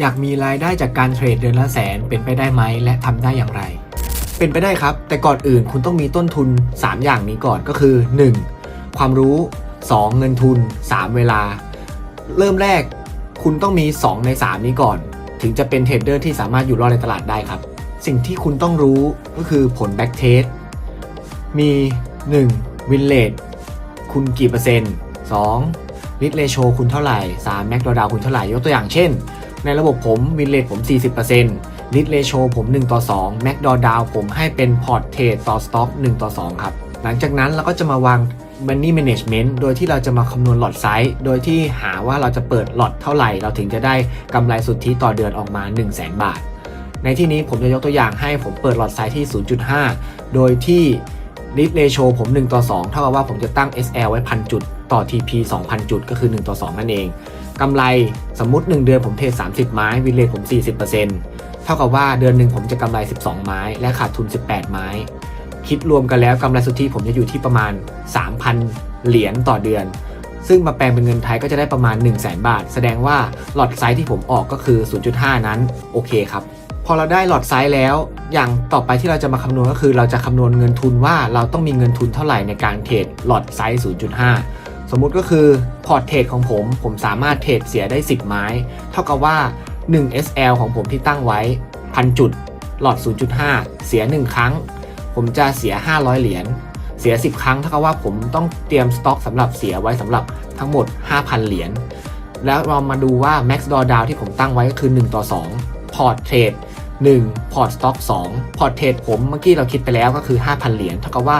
อยากมีรายได้จากการเทรดเดือนละแสนเป็นไปได้ไหมและทำได้อย่างไร เป็นไปได้ครับ แต่ก่อนอื่นคุณต้องมีต้นทุน 3 อย่างนี้ก่อนก็คือ 1. ความรู้ 2. เงินทุน 3. เวลา เริ่มแรกคุณต้องมี 2 ใน 3 นี้ก่อน ถึงจะเป็นเทรดเดอร์ที่สามารถอยู่รอดในตลาดได้ครับ สิ่งที่คุณต้องรู้ก็คือผลแบ็กเทสมี 1. วินเลทคุณกี่เปอร์เซ็นต์ 2. ลิทเรโชคุณเท่าไหร่ 3. แม็กดอดาวคุณเท่าไหร่ ยกตัวอย่างเช่น ในระบบผมวินเลทผม 40%ลิทเรโชผม1ต่อ2แม็กดอดาวผมให้เป็นพอร์ตเทรดต่อสต็อก1ต่อ2ครับหลังจากนั้นเราก็จะมาวาง Money Management โดยที่เราจะมาคำนวณหลอดไซส์ โดยที่หาว่าเราจะเปิดหลอดเท่าไหร่ เราถึงจะได้กำไรสุทธิต่อเดือนออกมา 1 0 0 0 0แบาท ในที่นี้ผมจะยกตัวอย่างให้ผมเปิดหลอดไซส์ที่ 0.5 โดยที่ลิทเรโชผม 1 ต่อ 2 เท่ากับว่าผมจะตั้ง SL ไว้ 1,000 จุด ต่อ TP 2,000 จุด ก็คือ 1 ต่อ 2 นั่นเอง กำไรสมมุติ 1 เดือนผมเทรด30 ไม้วินเลทผม 40%เท่ากับว่าเดือนหนึ่งผมจะกำไร 12 ไม้ และขาดทุน 18 ไม้ คิดรวมกันแล้วกำไรสุทธิผมจะอยู่ที่ประมาณ 3,000 เหรียญต่อเดือน ซึ่งมาแปลงเป็นเงินไทยก็จะได้ประมาณ 1 0 0 0 0แบาท แสดงว่าหลอดไซส์ที่ผมออกก็คือ 0.5 นั้นโอเคครับพอเราได้หลอดไซส์แล้ว อย่างต่อไปที่เราจะมาคำนวณก็คือ เราจะคำนวณเงินทุนว่าเราต้องมีเงินทุนเท่าไหร่ในการเทรดหลอดไซส์ 0.5 สมมุติก็คือพอร์ตเทรดของผม ผมสามารถเทรดเสียได้ 10 ไม้ เท่ากับว่า 1 SL ของผมที่ตั้งไว้พันจุด หลอด 0.5 เสีย 1 ครั้ง ผมจะเสีย 500 เหรียญ เสีย 10 ครั้ง เท่ากับว่าผมต้องเตรียมสต็อกสำหรับเสียไว้สำหรับทั้งหมด 5,000 เหรียญ แล้วเรามาดูว่า Max Drawdown ที่ผมตั้งไว้ก็คือ 1 ต่อ 2 พอร์ตเทรด1พอร์ตสต็อก2พอร์ตเทรดผมเมื่อกี้เราคิดไปแล้วก็คือ 5,000 เหรียญ เท่ากับว่า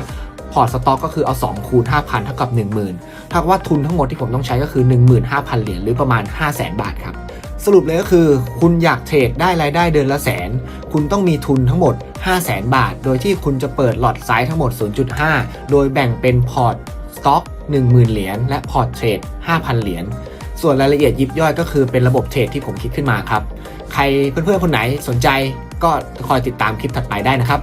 พอร์ตสต็อกก็คือเอา2คูณ5,000เท่ากับ 10,000เท่ากับว่าทุนทั้งหมดที่ผมต้องใช้ก็คือ 15,000 เหรียญหรือประมาณ 500,000 บาทครับ สรุปเลยก็คือ คุณอยากเทรดได้รายได้เดือนละแสน คุณต้องมีทุนทั้งหมด 5 0 0แสนบาท โดยที่คุณจะเปิดหลอดไซส์ทั้งหมด 0.5 โดยแบ่งเป็นพอร์ตสต็อก10,000 เหรียญและพอร์ตเทรด 5,000 เหรียญส่วนรายละเอียดยิบย่อยก็คือเป็นระบบเทรดที่ผมคิดขึ้นมาครับ ใครเพื่อนๆคนไหนสนใจก็คอยติดตามคลิปถัดไปได้นะครับ